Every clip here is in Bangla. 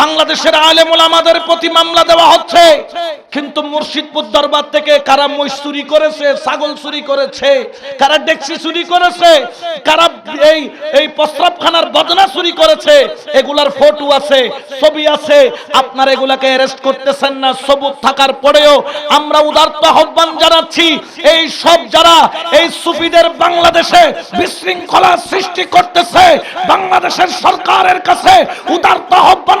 বাংলাদেশের আলেমুল আমাদের প্রতি মামলা দেওয়া হচ্ছে। কিন্তু মুর্শিদপুর দরবার থেকে কারা মই চুরি করেছে, ছাগল চুরি করেছে, কারা ডেক্সি চুরি করেছে, কারা এই এই প্রস্রাবখানার বদনা চুরি করেছে, এগুলার ফটো আছে, ছবি আছে। আপনারা এগুলাকে অ্যারেস্ট করতেছেন না, সবুত থাকার পরেও আমরা উদার্ত আহ্বান জানাচ্ছি, এই সব যারা এই সুফিদের বাংলাদেশে বিশৃঙ্খলা সৃষ্টি করতেছে, বাংলাদেশের সরকারের কাছে উদার্ত আহ্বান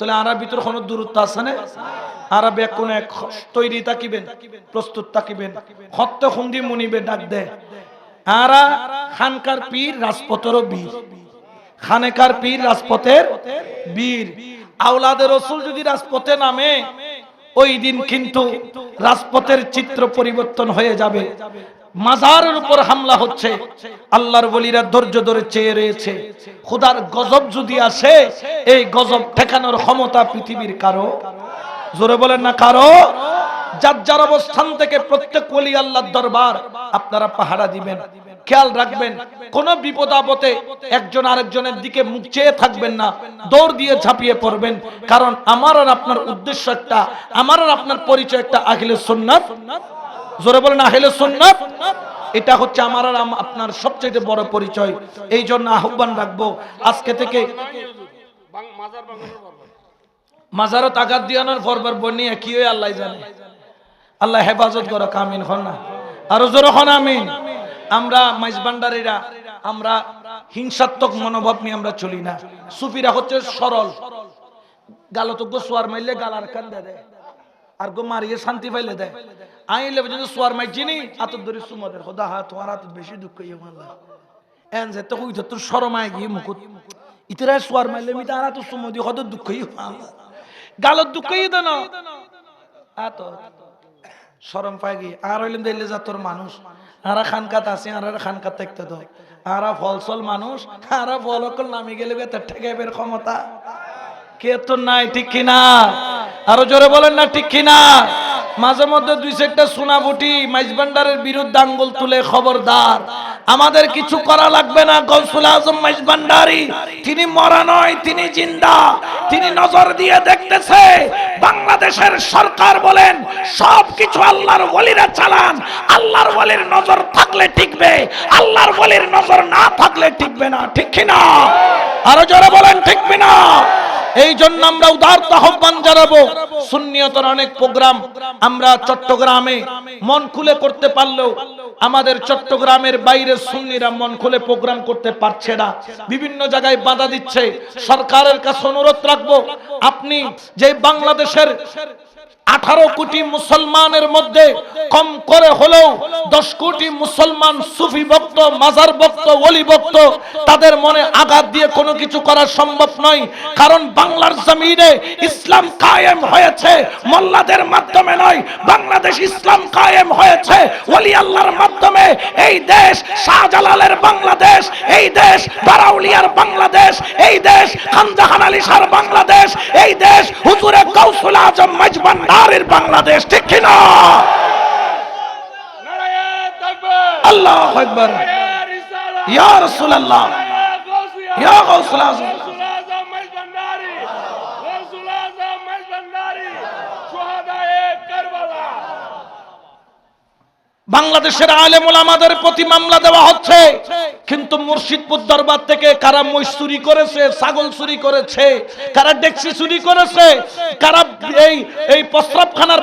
তাহলে আরা ভিতর কোন দূরত্ব আছে না? আরা ব্যাক কোন এক তৈরি তাকিবেন, প্রস্তুত তাকিবেন হত্য খুন্দি মুনিবে ডাক দে আরা খানকার পীর, রাজপথেরও বীর। খানেকার পীর, রাজপথের বীর। আওলাদের রসুল যদি রাজপথে নামে, ওই দিন কিন্তু রাজপথের চিত্র পরিবর্তন হয়ে যাবে। মাজারের উপর হামলা হচ্ছে। আল্লাহর বলিরা ধৈর্য ধরে চেয়ে রয়েছে। খুদার গজব যদি আসে, এই গজব ঠেকানোর ক্ষমতা পৃথিবীর কারও? জোরে বলেন না কারও? যার যার অবস্থান থেকে প্রত্যেক আল্লাহর দরবার আপনারা পাহারা দিবেন, খেয়াল রাখবেন, কোন বিপদ আপদে একজন আরেকজনের দিকে মুখ চেয়ে থাকবেন না, দৌড় দিয়ে ঝাঁপিয়ে পড়বেন। কারণ আমার আর আপনার উদ্দেশ্য একটা, আমার আর আপনার পরিচয় একটা আহিলে সুন্নাত। জোরে বলেন, আহিলে সুন্নাত? এটা হচ্ছে আমার আর আপনার সবচেয়ে বড় পরিচয়। এই জন্য আহ্বান রাখব, আজকে থেকে মাজারত আঘাত দিয়ানোর পরবার বনিয়া কি হয়ে আল্লাহ জানে। আল্লাহ হেফাজত করো কামিন হন না? আরও জোর হন, আমিন। আমরা মাইজবান্ডারিরা, আমরা হিংসাত্মক মনোভাব নিয়ে আমরা চলি না। সুফিরা হচ্ছে সরল। গালতজ্ঞ সোয়ার মাইলে গালার কান দেয়। আর গো মারিয়ে শান্তি পাইলে দেয় আইলে যদি সোয়ার মাই চিনি আতর ধরে সুমদের খোদা হা তোমার হাত বেশি দুঃখ ইয়ে মাল্লা এন যে তো তোর শরমায় গিয়ে মুকুট। ইতরা সোয়ার মাইলে মি তারা তো সুমদি কত দুঃখ ইয়ে মাল্লা গালত দুঃখ ইয়ে দেন আতো, শরম পাই গিয়ে। আর হইলেন দিল্লি যা তোর মানুষ। আরা খানকাত আছে, আর খানকাত দেখতে তো। আরা ফলসল মানুষ, আরা ফল অকল নামি গেলে বেতার ঠেকাইবের ক্ষমতা। কে তো নাই, ঠিক কিনা? আরও জোরে বলেন না, ঠিক কিনা? মাঝে মধ্যে দুই চারটা সোনাবুটি মাইজবান্ডারের বিরুদ্ধে আঙ্গুল তুলে খবরদার। আমাদের কিছু করা লাগবে না গৌসুল আজম মাইজবান্ডারি। তিনি মরা নয়, তিনি জিন্দা। তিনি নজর দিয়ে দেখতেছে, বাংলাদেশের সরকার বলেন সব কিছু আল্লাহর ওলিরা চালান। আল্লাহর ওলির নজর থাকলে টিকবে, আল্লাহর ওলির নজর না থাকলে টিকবে না, ঠিক কিনা? আরও জোরে বলেন ঠিকবে না এই জন্য আমরা উদার আহ্বান জানাব। সুন্নিয়তর অনেক প্রোগ্রাম আমরা চট্টগ্রামে মন খুলে করতে পারলেও আমাদের চট্টগ্রামের বাইরে সুন্নিরা মন খুলে প্রোগ্রাম করতে পারছে না। বিভিন্ন জায়গায় বাধা দিচ্ছে। সরকারের কাছে অনুরোধ রাখব, আপনি যে বাংলাদেশের আঠারো কোটি মুসলমানের মধ্যে কম করে হলেও দশ কোটি মুসলমান সুফি ভক্ত, মাজার ভক্ত, ওলি ভক্ত, তাদের মনে আঘাত দিয়ে কোনো কিছু করা সম্ভব নয়। কারণ বাংলার জমিনে ইসলাম কায়েম হয়েছে, মোল্লাদের মাধ্যমে নয়, বাংলাদেশ ইসলাম কায়েম হয়েছে। ওলি আল্লাহর মাধ্যমে এই দেশ, শাহজালালের বাংলাদেশ, এই দেশ, বারাউলিয়ার বাংলাদেশ, এই দেশ, খানজাহান আলী বাংলাদেশ, এই দেশ, হুজুরে কৌশল আজম মজবান্ডারের বাংলাদেশ ঠিক কিনা? আল্লাহ বাংলাদেশের আলেমুল আমাদের প্রতি মামলা দেওয়া হচ্ছে, কিন্তু মুর্শিদপুর দরবার থেকে কারা মই চুরি করেছে, ছাগল চুরি করেছে, কারা ডেক্সি চুরি করেছে, কারা এই এই প্রস্রাবখানার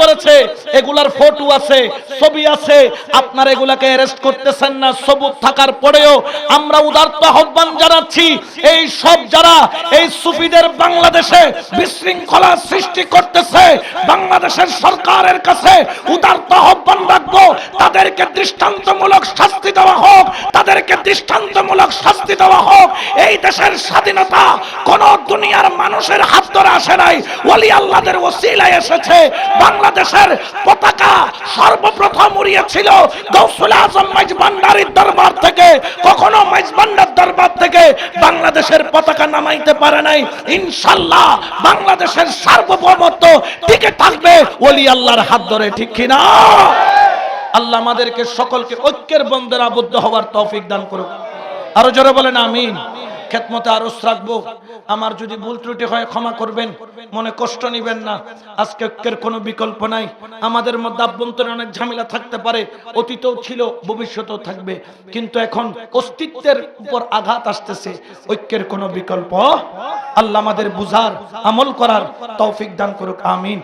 করেছে। এগুলার ফটো আছে, ছবি আছে। আপনারা এগুলাকে অ্যারেস্ট করতেছেন না সবুত থাকার পরেও আমরা উদার্ত আহ্বান জানাচ্ছি, এই সব যারা এই সুফিদের বাংলাদেশে বিশৃঙ্খলা সৃষ্টি করতেছে, বাংলাদেশের সরকারের কাছে উদার্ত আহ্বান রাখব, তাদেরকে দৃষ্টান্তমূলক শাস্তি দেওয়া হোক তাদেরকে দৃষ্টান্তমূলক শাস্তি দেওয়া হোক। এই দেশের স্বাধীনতা কোন দুনিয়ার মানুষের হাত ধরে আসে নাই। ওলি আল্লাহদের ওসিলায় এসেছে। বাংলাদেশের পতাকা সর্বপ্রথম উড়িয়েছিল গৌসুল আজম মাইজ ভান্ডারির দরবার থেকে। কখনো মাইজ ভান্ডার দরবার থেকে বাংলাদেশের পতাকা নামাইতে পারে নাই। ইনশাল্লাহ বাংলাদেশের সার্বভৌমত্ব টিকে থাকবে। ওলি আল্লাহর হাত ধরে, ঠিক কিনা? আল্লাহ আমাদেরকে সকলকে ঐক্যের বন্ধের আবদ্ধ হওয়ার তৌফিক দান করুক। আরও জোরে বলেন, আমিন। খেতমতে আরস রাখব। আমার যদি ভুল ত্রুটি হয়, ক্ষমা করবেন। মনে কষ্ট নিবেন না। আজকে ঐক্যের কোনো বিকল্প নাই। আমাদের মধ্যে আভ্যন্তরে অনেক ঝামেলা থাকতে পারে। অতীতেও ছিল, ভবিষ্যতেও থাকবে। কিন্তু এখন অস্তিত্বের উপর আঘাত আসতেছে। ঐক্যের কোনো বিকল্প আল্লাহ আমাদের বুঝার, আমল করার তৌফিক দান করুক। আমিন।